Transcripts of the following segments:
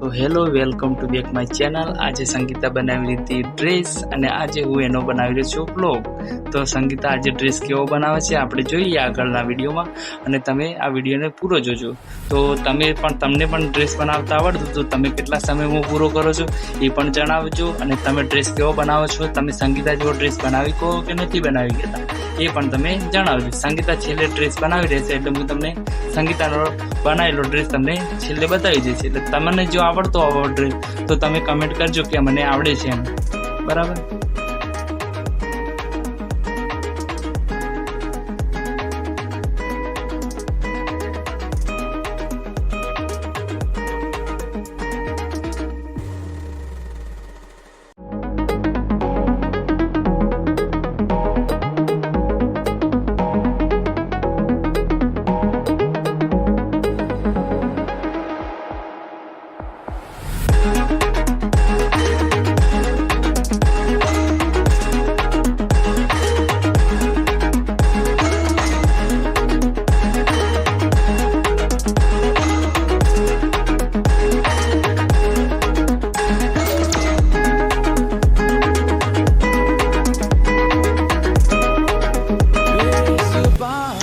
તો hello, welcome to back my channel. આજે સંગીતા બનાવી લીધી ડ્રેસ અને આજે હું એનો બનાવી રહ્યો છું બ્લોગ તો સંગીતા, આજે ડ્રેસ કેવો બનાવે છે આપણે જોઈએ આગળના વિડીયોમાં અને તમે આ વિડીયોને પૂરો જોજો. તો તમે પણ, તમને પણ ડ્રેસ બનાવતા આવડતું તો તમે કેટલા સમયમાં પૂરો કરો છો એ પણ જણાવજો અને તમે ડ્રેસ કેવો બનાવો છો, તમે સંગીતા જેવો ડ્રેસ બનાવી કહો કે નથી બનાવી ગયા એ પણ તમે જણાવજો. સંગીતા છેલ્લે ડ્રેસ બનાવી રહેશે એટલે હું તમને સંગીતાનો બનાવેલો ડ્રેસ તમને છેલ્લે બતાવી દઈશ. એટલે તમને જો આવડતો આવો ડ્રેસ તો તમે કમેન્ટ કરજો કે મને આવડે છે એમ. બરાબર?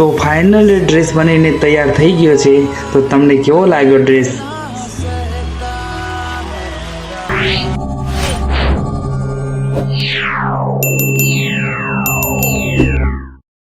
તો ફાઇનલ ડ્રેસ બનીને તૈયાર થઈ ગયો છે. તો તમને કેવો લાગ્યો ડ્રેસ